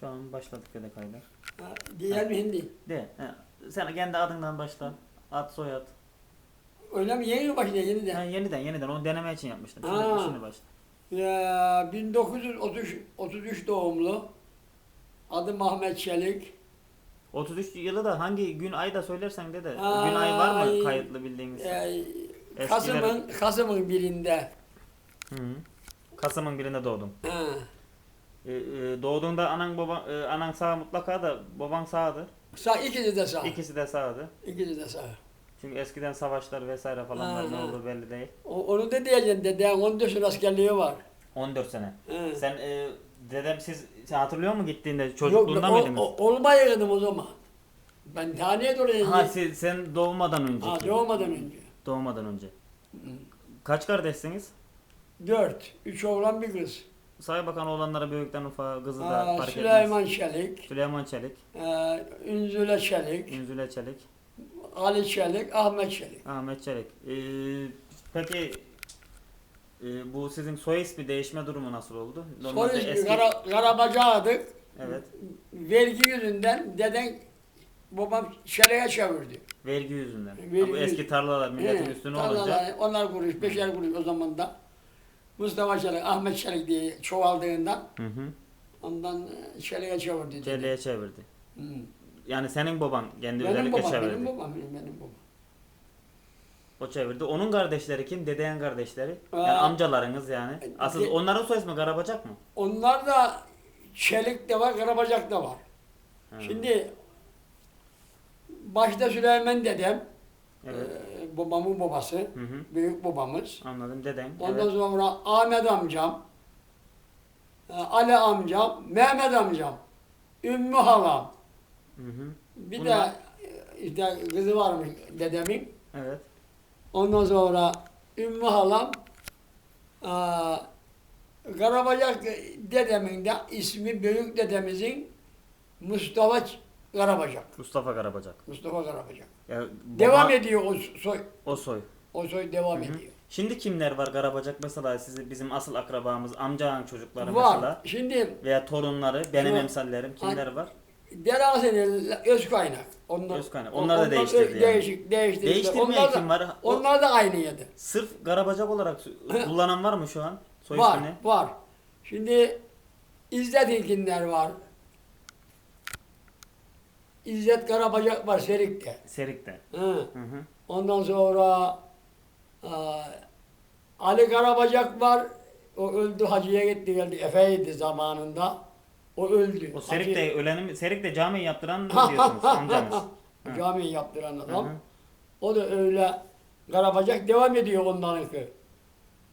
Şu an başladık öyle kayda. Diğer mi hindi? De. he. Sen kendi adından başla. Ad soyad. Öyle mi? Yeni mi başlıyor Ha, yeniden? yeniden yeniden onu deneme için yapmıştım. Şimdi, Ha. şimdi başla. Ya, 1933 doğumlu. Adı Ahmet Çelik. 33 yılı da hangi gün ay da söylersen de de. Gün ay var mı kayıtlı bildiğiniz? Ee, Eskileri- Kasım'ın Kasım'ın birinde. -hı. Kasım'ın birinde doğdum. Ha. Ee, e, doğduğunda anan baba e, anan sağ mutlaka da baban sağdı. Sağ ikisi de sağ. İkisi de sağdı. İkisi de sağ. Çünkü eskiden savaşlar vesaire falan var ne olduğu belli değil. O, onu da diyeceksin dede 14 yıl askerliği var. 14 sene. Ha. Sen e, dedem siz sen hatırlıyor musun gittiğinde Yok, çocukluğunda o, mıydınız? o, olmayaydım o zaman. Ben taneye oraya ha siz, sen doğmadan önce. Ha, doğmadan önce. Doğmadan önce. Kaç kardeşsiniz? Dört. Üç oğlan bir kız. Say bakan oğlanlara büyükten ufağa kızı da Aa, fark Süleyman etmez. Çelik, Süleyman Çelik, e, Ünzüle Çelik, İnzüle Çelik, Ali Çelik, Ahmet Çelik. Ahmet Çelik. Ee, peki e, bu sizin soy ismi değişme durumu nasıl oldu? Soy ismi Kara, Karabacağı'dık. Evet. Vergi yüzünden deden babam Çelik'e çevirdi. Vergi yüzünden. Vergi bu eski tarlalar milletin He, üstüne tarlalar, olunca. Onlar kuruş, beşer kuruş o zaman da. Mustafa Çelik, Ahmet Çelik diye çoğaldığından Hı hı. ondan e, Çelik'e çevirdi. dede. Çeliğe çevirdi. Hı. Yani senin baban kendi Benim özellikle babam, çevirdi. benim babam, benim, benim babam. O çevirdi. Onun kardeşleri kim? Dedeyen kardeşleri. Aa. Yani amcalarınız yani. Asıl De- onların soy ismi Karabacak mı? Onlar da Çelik de var, Karabacak da var. Ha. Şimdi başta Süleyman dedem, Evet. e, babamın babası, Hı hı. büyük babamız. Anladım deden. Ondan Evet. sonra Ahmet amcam, e, Ali amcam, Mehmet amcam, Ümmü halam. Hı hı. Bir Bunlar- de e, işte kızı varmış dedemin. Evet. Ondan sonra Ümmü halam, e, Karabacak dedemin de ismi büyük dedemizin Mustafa Karabacak. Mustafa Karabacak. Mustafa Karabacak. Ya, baba- Devam ediyor o soy. O soy. O soy devam ediyor. Şimdi kimler var Karabacak mesela sizi bizim asıl akrabamız amcanın çocukları Var. mesela Şimdi veya torunları benim Var. emsallerim kimler var? Derasenin öz kaynak. Onlar, Öz kaynak. Onlar da değiştirdi yani. Değişik, değiştirdi. Değiştirmeyen onlar da, kim var? O- Onlar da aynı yedi. Sırf Karabacak olarak kullanan var mı şu an soy Var, ismini? var. Şimdi İzzet İlkinler var. İzzet Karabacak var Serik'te. Serik'te. Hı. Hı hı. Ondan sonra aa, Ali Karabacak var. O öldü hacıya gitti geldi. Efe'ydi zamanında. O öldü. O Serik'te öleni Serik'te cami yaptıran mı Hacı- diyorsunuz amcanız? Hı. Camiyi yaptıran Hı adam. hı. O da öyle Karabacak devam ediyor onlarınki.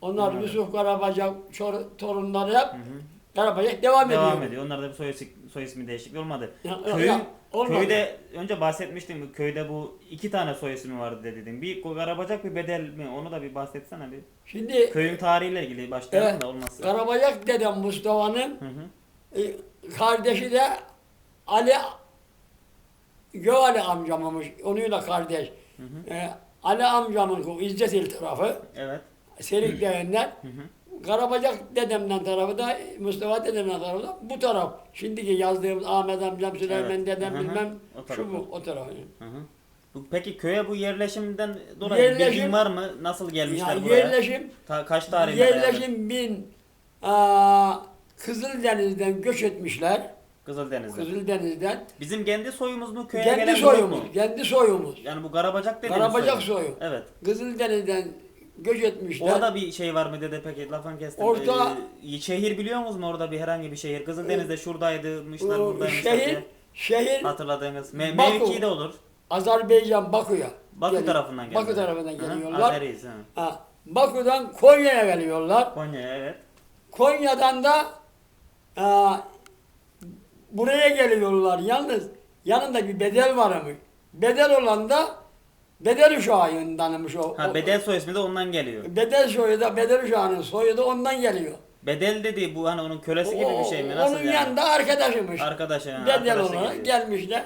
Onlar Anladım. Yusuf Karabacak çor- torunları hep Hı hı. Karabacak devam, Devam ediyor. ediyor. Onlarda bir soy, soy ismi değişikliği olmadı. Ya, Köyün, ya, olmadı. köyde önce bahsetmiştim köyde bu iki tane soy ismi vardı dedim. Bir Karabacak bir Bedel mi? Onu da bir bahsetsene bir. Şimdi Köyün tarihiyle ilgili başlayalım Evet. da olmazsa. Karabacak dedem Mustafa'nın Hı hı. e, kardeşi de Ali Göali amcammış. Onunla kardeş. Hı hı. E, Ali amcamın o İzzetil tarafı. Evet. Serik deyenler. Karabacak dedemden tarafı da Mustafa dedemden tarafı da bu taraf. Şimdiki yazdığımız Ahmet amcam, Süleyman Evet. dedem Hı hı. bilmem O taraf. şu bu o taraf. Hı hı. Bu- Peki köye bu yerleşimden dolayı Yerleşim- bilgin var mı? Nasıl gelmişler Ya buraya? yerleşim Ta- kaç tarihinde dayanır? yerleşim bin aa, Kızıldeniz'den göç etmişler. Kızıldeniz'de. Kızıldeniz'den. Bizim kendi soyumuz mu köye Kendi gelen grup mu? soyumuz, kendi soyumuz. Yani bu Karabacak dediğimiz Karabacak soy. soyu. Evet. Kızıldeniz'den göç etmişler. Orada bir şey var mı dede peki lafını kestim. Orada- Ee, şehir biliyor musunuz mu orada bir herhangi bir şehir? Kızıldeniz'de şuradaydımışlar O buradaymışlar şehir, diye şehir hatırladığınız. Me Baku. mevki de olur. Azerbaycan Bakü'ye. Bakü geliyor. tarafından geliyor. Bakü tarafından Hı hı, geliyorlar. Azeriyiz. Hı. Ha, Bakü'den Konya'ya geliyorlar. Konya evet. Konya'dan da aa, buraya geliyorlar. Yalnız yanında bir bedel varmış. Bedel olan da bedel uşağındanmış o. Ha O- bedel soy ismi de ondan geliyor. Bedel soyu da bedel uşağının soyu da ondan geliyor. Bedel dediği bu hani onun kölesi gibi bir şey mi? Nasıl Onun yani? yanında arkadaşıymış. Arkadaşı. ha, bedel arkadaşı olarak geliyor. gelmişler.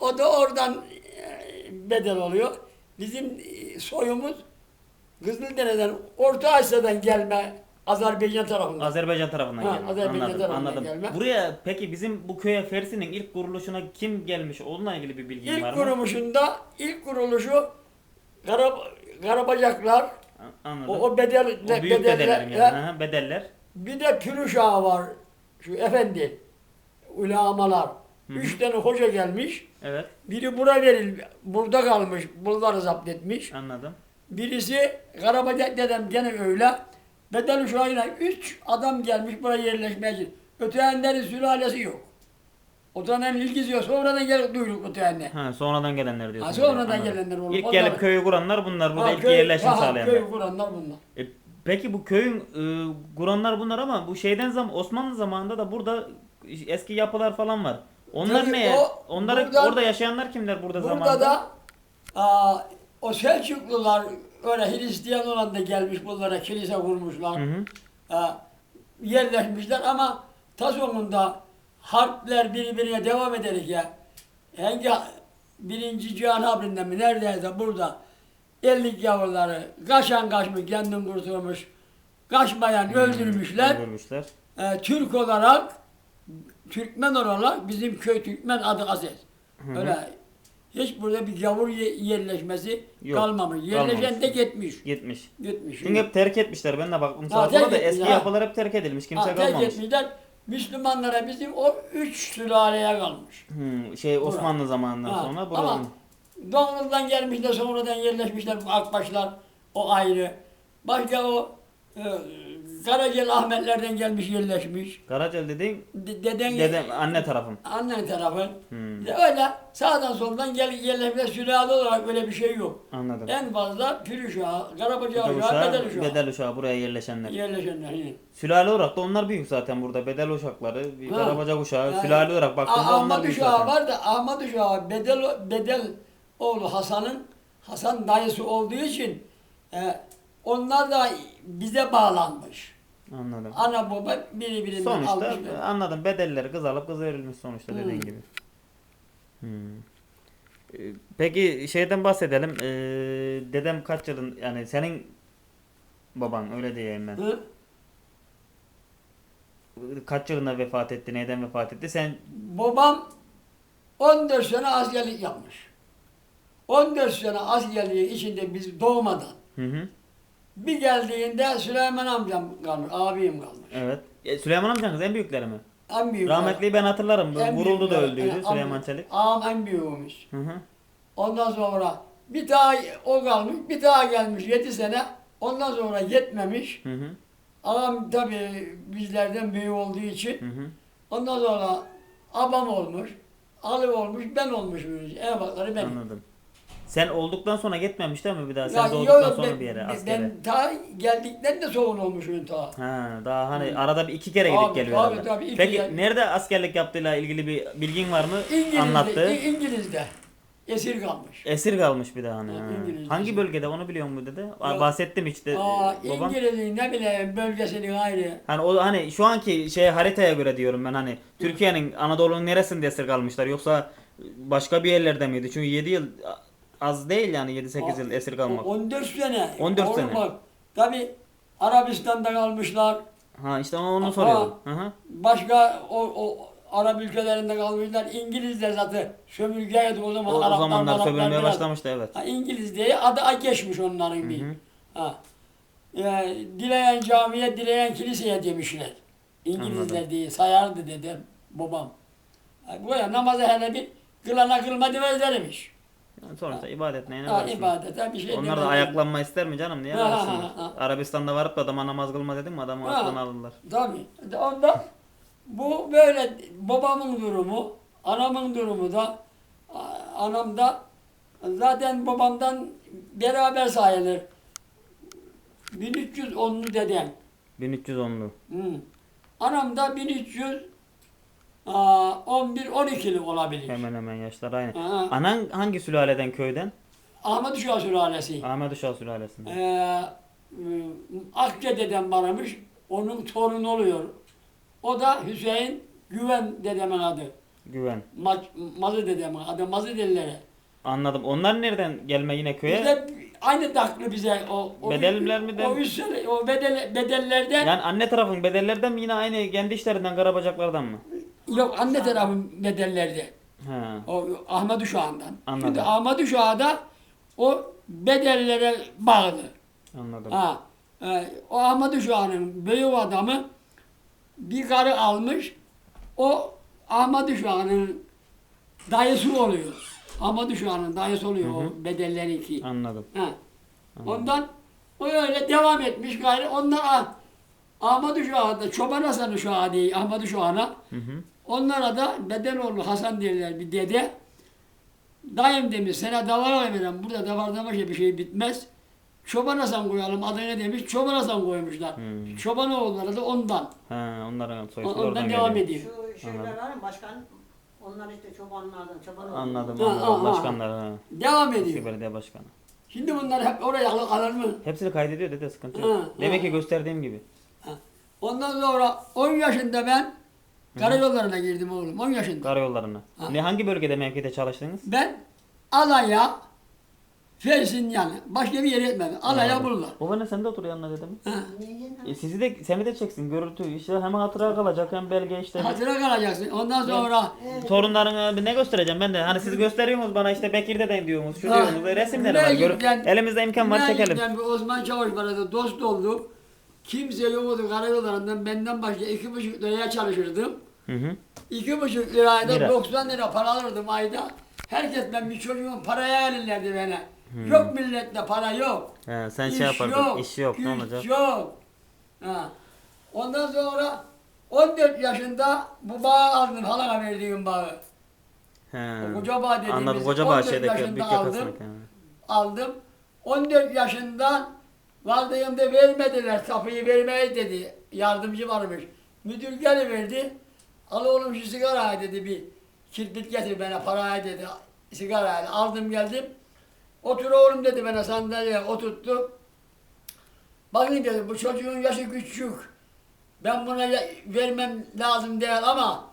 o da oradan e, bedel oluyor. Bizim e, soyumuz Kızıldere'den, Orta Asya'dan gelme Azerbaycan tarafından. Azerbaycan tarafından Ha, gelme. Azerbaycan anladım, tarafından anladım. gelme. Buraya peki bizim bu köye Fersi'nin ilk kuruluşuna kim gelmiş? Onunla ilgili bir bilgin var İlk mı? kuruluşunda, ilk kuruluşu Karab Karabacaklar, A- Anladım. o, o bedel, O büyük bedellerin yani. he. Hı hı, bedeller. bir de Pürüş Ağa var, şu efendi, ulamalar. Hı hı. Üç tane hoca gelmiş, Evet. biri bura veril, burada kalmış, bunları zapt etmiş. Anladım. Birisi Karabacak dedem gene öyle. Bedel uşağıyla üç adam gelmiş buraya yerleşmeye için. Öteyenlerin sülalesi yok. O zaman ilgisi yok. Sonradan gelip duyduk öteyenler. Ha, sonradan gelenler diyorsun. Ha, sonradan Anladım. gelenler oldu. İlk gelip köyü kuranlar bunlar. Burada ilk yerleşim sağlayanlar. Köy kuranlar bunlar. E, peki bu köyün e, kuranlar bunlar ama bu şeyden zaman Osmanlı zamanında da burada eski yapılar falan var. Onlar Tabii ne? o- Onları buradan- orada yaşayanlar kimler burada, Burada zamanında? da aa, o Selçuklular öyle Hristiyan olan da gelmiş bunlara kilise kurmuşlar. Hı hı. Aa, yerleşmişler ama ta sonunda harpler birbirine devam ederek ya. Hangi birinci Cihan Harbi'nde mi neredeyse burada ellik yavruları kaçan kaçmış kendini kurtulmuş. Kaçmayan öldürmüşler. Öldürmüşler. Ee, Türk olarak Türkmen olarak bizim köy Türkmen adı Aziz. Öyle hiç burada bir gavur ye- yerleşmesi Yok, kalmamış. Yerleşen kalmamış. de gitmiş. Gitmiş. Gitmiş. Çünkü hep terk etmişler. Ben de baktım. Ha, Sağa terk sola da etmiş, eski ha. yapılar hep terk edilmiş. Kimse Ha, terk kalmamış. etmişler. Müslümanlara bizim o üç sülaleye kalmış. Hmm, şey Osmanlı zamanından Ha, sonra ama buranın. Doğrudan gelmişler sonradan yerleşmişler bu Akbaşlar o ayrı. Başka o e, Karacel Ahmetlerden gelmiş yerleşmiş. Karacel dediğin De- deden dedem anne tarafım. annen tarafı. Hmm, De öyle sağdan soldan gel yerleşmişler sülale olarak öyle bir şey yok. anladım. En fazla Pür uşağı, Karabaca Bedel uşağı, Bedel uşağı. bedel uşağı buraya yerleşenler. Yerleşenler yine. Sülale olarak da onlar büyük zaten burada. Bedel uşakları, bir Ha. Karabacak uşağı, Yani sülale olarak baktığında Ah- onlar Ahmet büyük uşağı zaten. var da Ahmet uşağı Bedel, Bedel oğlu Hasan'ın Hasan dayısı olduğu için e, onlar da bize bağlanmış. Anladım. Ana baba birbirinden Sonuçta almış. anladım. Bedelleri kız alıp kız verilmiş sonuçta dediğin Hmm. gibi. Hmm. Ee, Peki şeyden bahsedelim. Ee, dedem kaç yılın yani senin baban öyle diyeyim ben. Hı? Kaç yılında vefat etti? Neyden vefat etti? Sen Babam 14 sene askerlik yapmış. 14 sene askerliği içinde biz doğmadan hı hı. Bir geldiğinde Süleyman amcam kalmış, abim kalmış. Evet. E, Süleyman amcanız en büyükleri mi? En büyük. Rahmetliyi ben hatırlarım. En Vuruldu da büyükler, öldüydü en- Süleyman am- Çelik. Ağam en büyüğümüz. Hı hı. Ondan sonra bir daha o kalmış, bir daha gelmiş 7 sene. Ondan sonra yetmemiş. Hı hı. Ağam tabii bizlerden büyük olduğu için. Hı hı. Ondan sonra abam olmuş, Ali olmuş, ben olmuşum. En bakları benim. Anladım. Sen olduktan sonra gitmemiş değil mi bir daha? Sen doğduktan yok, sonra ben, bir yere askere. Ben ta geldikten de soğun olmuşum ta. Ha, daha hani arada bir iki kere gidip Tabii, geliyor tabii, tabii, iki Peki yer- nerede askerlik yaptığıyla ilgili bir bilgin var mı? İngiliz'de, Anlattı. İngiliz'de esir kalmış. Esir kalmış bir daha hani. Ha, ha. İngilizce. Hangi bölgede onu biliyor mu dede? Ya- Bahsettim işte Aa, e, babam. İngiliz'in ne bileyim bölgesinin ayrı. Hani o hani şu anki şey haritaya göre diyorum ben hani Türkiye'nin Anadolu'nun neresinde esir kalmışlar yoksa başka bir yerlerde miydi? Çünkü 7 yıl az değil yani 7-8 Aa, yıl esir kalmak. 14 sene. 14 Oğlum sene. Bak, tabii Arabistan'da kalmışlar. Ha işte onu Aa, soruyorum. Hı hı. Başka o, o Arap ülkelerinde kalmışlar. İngilizler zaten sömürgeydi o zaman. O, o zamanlar Araplar sömürmeye biraz- başlamıştı evet. Ha, İngiliz diye adı geçmiş onların bir. Hı hı. Ha. Yani, dileyen camiye, dileyen kiliseye demişler. İngilizler Anladım. diye sayardı dedem, babam. Ha, bu ya namazı hele bir kılana kılma demezlermiş. Yani sonuçta ibadet neyine Ha, var? ibadete bir şey Onlar da ayaklanma ister mi canım? Niye Ha, versinler? ha, ha. Arabistan'da varıp da adama namaz kılma dedim mi adamı Ha. aklına alırlar. Tabii. Ondan bu böyle babamın durumu, anamın durumu da anam da zaten babamdan beraber sayılır. 1310'lu dedem. 1310'lu. Hı. Anam da 1300 aa, 11 12'li olabilir. Hemen hemen yaşlar aynı. Ha. Anan hangi sülaleden köyden? Ahmet Uşağı sülalesi. Ahmet Uşak sülalesinden. Ee, e, Akça dedem varmış. Onun torunu oluyor. O da Hüseyin Güven dedemin adı. Güven. Ma mazı dedemin adı. Mazı dillere. Anladım. Onlar nereden gelme yine köye? Bizde aynı taklı bize o, o Bedeller mi O, sene- o bedel, bedellerden Yani anne tarafın bedellerden mi yine aynı kendi işlerinden karabacaklardan mı? Yok anne tarafın bedellerde. He. O Ahmet Uşağı'ndan. Anladım. Şimdi Ahmet Uşağı da o bedellere bağlı. Anladım. Ha, e, o Ahmet Uşağı'nın büyük adamı bir karı almış. O Ahmet Uşağı'nın dayısı oluyor. Ahmet Uşağı'nın dayısı oluyor o bedellerinki. Anladım. Ha. Ondan o öyle devam etmiş gayrı. Ondan ah, Ahmet Uşağı da Çoban Hasan Uşağı değil Ahmet Uşağı'na. Hı hı. Onlara da Bedenoğlu Hasan derler bir dede. Dayım demiş sana davar veren burada davarlama şey bir şey bitmez. Çoban Hasan koyalım adını demiş. Çoban Hasan koymuşlar. Hmm. Çoban oğulları da ondan. He, onların O- soyusu Ondan oradan devam geliyor. ediyor. Şu şeyler var ya başkan, onlar işte çobanlardan, çoban oldu. Anladım Ha, anladım. ha, ha. Başkanlar ha. Devam Eski ediyor. belediye başkanı. Şimdi bunlar hep oraya alır, mı? Hepsini kaydediyor dede sıkıntı yok. Ha, Demek ha. ki gösterdiğim gibi. Ha. Ondan sonra 10 yaşında ben karayollarına girdim oğlum. 10 yaşında. Karayollarına. Ha. Ne hangi bölgede mevkide çalıştınız? Ben Alaya, Feyz'in yani. Başka bir yere etmedim. Alaya Anladım. bulurlar. Babaanne sen de otur yanına dedim. Ha. E, sizi de seni de çeksin görüntü işte hem hatıra kalacak hem belge işte. Hatıra kalacaksın. Ondan sonra Torunlarına bir ne göstereceğim ben de. Hani siz gösteriyorsunuz bana işte Bekir'de diyorsunuz, şu Ha. diyorsunuz. E, Resimleri var. Gör, elimizde imkan var çekelim. Meclisten bir Osman Çavuş bana dost oldu. Kimse yoktu karayollarından benden başka iki buçuk liraya çalışırdım. Hı hı. İki buçuk liraya da Lira. 90 lira para alırdım ayda. Herkes ben bir çocuğum paraya alırlardı bana. Hmm. Yok millette para yok. He, sen İş şey yapardın. iş yok ne güç olacak? yok. Ha. Ondan sonra 14 yaşında bu bağı aldım halana verdiğim bağı. He. O koca bağ dediğimiz Anladım koca bağ 14 şeydeki yaşında büyük aldım. he. Aldım. 14 yaşından vardığımda vermediler. Kapıyı vermeyi dedi. Yardımcı varmış. Müdür geliverdi. Al oğlum şu sigarayı dedi bir kirpit getir bana parayı dedi. Sigarayı aldım geldim. Otur oğlum dedi bana sandalyeye oturttu. Bakın dedi bu çocuğun yaşı küçük. Ben buna vermem lazım değil ama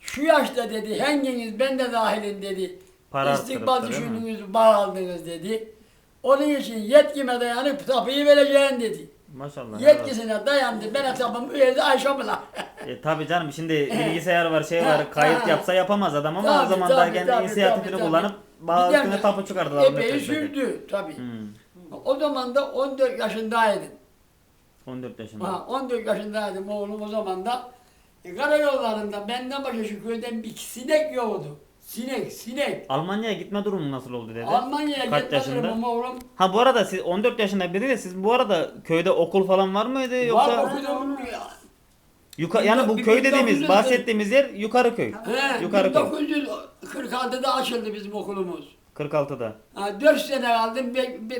şu yaşta dedi hanginiz ben de dahilim dedi. Para İstikbal da düşündünüz, bağ aldınız dedi. Onun için yetkime dayanıp tapuyu vereceğim dedi. Maşallah. Yetkisine dayandı. Ben tapumu verdi Ayşe abla. E, tabii canım şimdi bilgisayar var şey var kayıt yapsa yapamaz adam ama o Tabii, zaman da tabii, kendi tabii, inisiyatifini tabii, kullanıp tabii. de üstüne tapu çıkardılar. Epey ötesindeki. sürdü tabii. Hmm. O zaman da 14 yaşındaydım. 14 yaşında. Ha, 14 yaşındaydım oğlum o zaman da. E, karayollarında benden başka şu köyden bir sinek yoktu. Sinek, sinek. Almanya'ya gitme durumu nasıl oldu dede? Almanya'ya Kaç gitmedim yaşında? ama oğlum. Ha bu arada siz 14 yaşında biri de siz bu arada köyde okul falan var mıydı yoksa Var okudum. yuka yani bu Bir- köy bir- dediğimiz 1900 bahsettiğimiz yer yukarı köy. He, Yukarı köy. 1946'da açıldı bizim okulumuz. 46'da. Ha, 4 sene kaldım,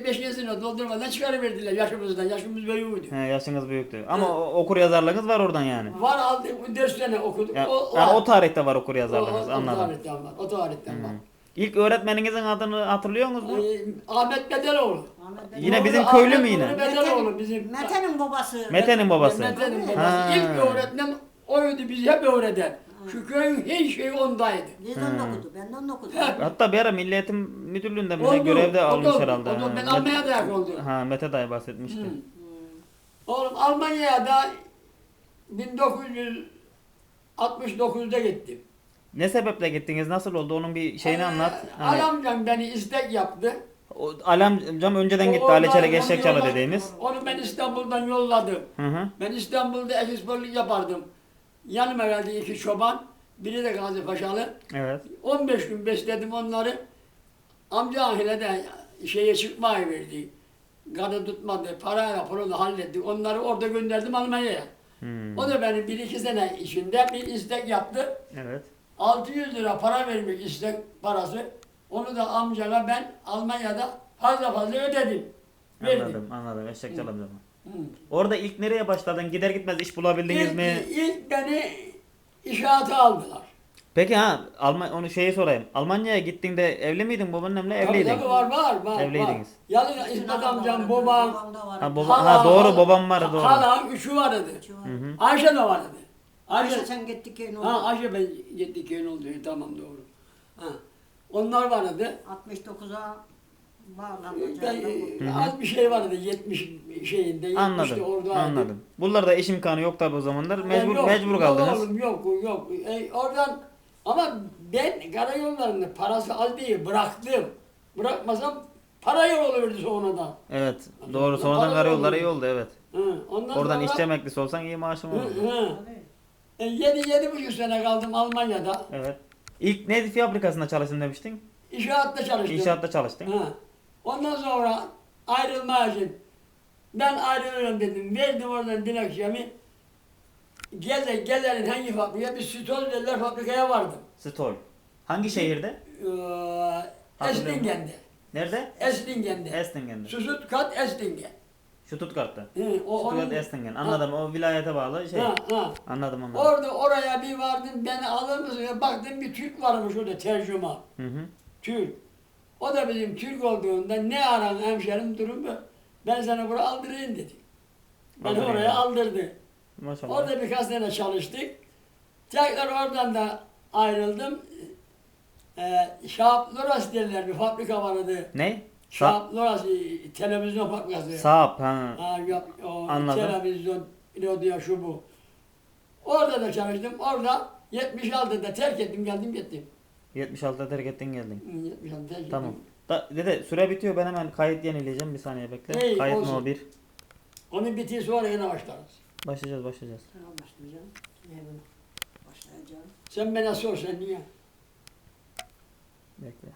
5 sene doldurmadan çıkarıverdiler yaşımızdan. Yaşımız büyüğüydü. He, yaşınız büyüktü. Ama o- okur yazarlığınız var oradan yani. Var aldık, 4 sene okuduk. Ya, o, yani var. o tarihte var okur O- yazarlığınız o- anladım. O tarihten var. O tarihten var. İlk öğretmeninizin adını hatırlıyor musunuz? Ee, Ahmet Bedeloğlu. Yine bizim Ahmet köylü mü yine? Bedeloğlu bizim. Mete'nin babası. Mete'nin babası. Mete'nin babası. Ha. İlk öğretmen oydu bizi hep öğreten. Şu köyün her şeyi ondaydı. De okudu, benden de okudu. Hatta bir ara Milli Eğitim Müdürlüğü'nde bize Oldu, görevde o da almış oldu, herhalde. o da Ha, ben Mete- almaya dayak oldu. Ha Mete dayı bahsetmişti. Hı. Oğlum Almanya'ya da 1969'da gittim. Ne sebeple gittiniz? Nasıl oldu? Onun bir şeyini Ee, anlat. Hani, Alamcam beni istek yaptı. o, alamcam önceden gitti oradan Eşekçalı yolla- dediğimiz. Onu ben İstanbul'dan yolladım. Hı hı. Ben İstanbul'da eksporluk yapardım. Yanıma geldi iki çoban. Biri de Gazi Paşalı. Evet. 15 gün besledim onları. Amca ahile de şeye çıkmayı verdi. Karı tutmadı, parayla pulu hallettik. Onları orada gönderdim Almanya'ya. Hmm. O da benim bir iki sene içinde bir istek yaptı. Evet. 600 lira para vermek istek parası. Onu da amcama ben Almanya'da fazla fazla ödedim. Verdim. Anladım, anladım. Eşekçalı amcam. Hı. Orada ilk nereye başladın? Gider gitmez iş bulabildiniz İlk, mi? ilk beni inşaata aldılar. Peki ha, Alman onu şeyi sorayım. Almanya'ya gittiğinde evli miydin babaannemle? Tabii Evliydin. tabii var var var. Evliydiniz. Var. Yalnız İsmet amcam, babam, var. Ha, baba, hala- ha doğru babam var doğru. Halam, üçü var. Hı. Ayşe de vardı. Ayşe, Ayşe sen gittik ha, oldu. Ayşe ben yetti köyün oldu. Tamam doğru. Ha. Onlar vardı. 69'a Bağlanacağım. Ben, az bir şey vardı 70 şeyinde. 70'te Anladım. oradaydım. Anladım. Bunlarda iş imkanı yok tabi o zamanlar. Ben Mecbur yok, mecbur yok kaldınız. oğlum, Yok yok. E, oradan ama ben karayollarında parası az değil bıraktım. Bırakmasam para yol olurdu sonradan. Evet. Doğru. Sonradan Para karayolları iyi oldu evet. Hı, ondan Oradan sonra, işçi emeklisi olsan iyi maaşın Hı, olurdu. hı. E, yedi, yedi buçuk sene kaldım Almanya'da. Evet. İlk ne fabrikasında çalıştın demiştin? İnşaatta çalıştım. İnşaatta çalıştın. Ha. Ondan sonra ayrılma için ben ayrılıyorum dedim. Verdim oradan dilekçemi. Gel, gelerin hangi fabrikaya? Bir sütol dediler fabrikaya vardım. Stol. Hangi şehirde? Ee. Eslingen'de. Nerede? Eslingen'de. Estingen'de. Susut kat Eslingen. Stuttgart'ta. Hı, o, Stuttgart onun- Estingen. Anladım. O vilayete bağlı şey. Ha, ha. Anladım anladım. Orada oraya bir vardım beni alır mısın? Baktım bir Türk varmış orada tercüman. Hı hı. Türk. O da bizim Türk olduğundan ne aran hemşerim durumu ben sana buraya aldırayım dedi. Beni Aldırayım oraya dedi. aldırdı. Maşallah. Orada birkaç sene çalıştık. Tekrar oradan da ayrıldım. Ee, Şahap Loras derler bir fabrika vardı. Ne? Sa Şahap Loras e, televizyon fabrikası. Saap. Ha. Ha, yok, o Anladım. televizyon, radyo şu bu. Orada da çalıştım. Orada 76'da terk ettim geldim gittim. 76'da terk ettin geldin. Hı, 76'da terk Tamam. Da, dede süre bitiyor ben hemen kayıt yenileyeceğim bir saniye bekle. İyi, kayıt olsun. no 1. Onu bitir sonra yine başlarız. Başlayacağız başlayacağız. Tamam başlayacağım. Başlayacağım. Sen bana sor sen niye? Bekle.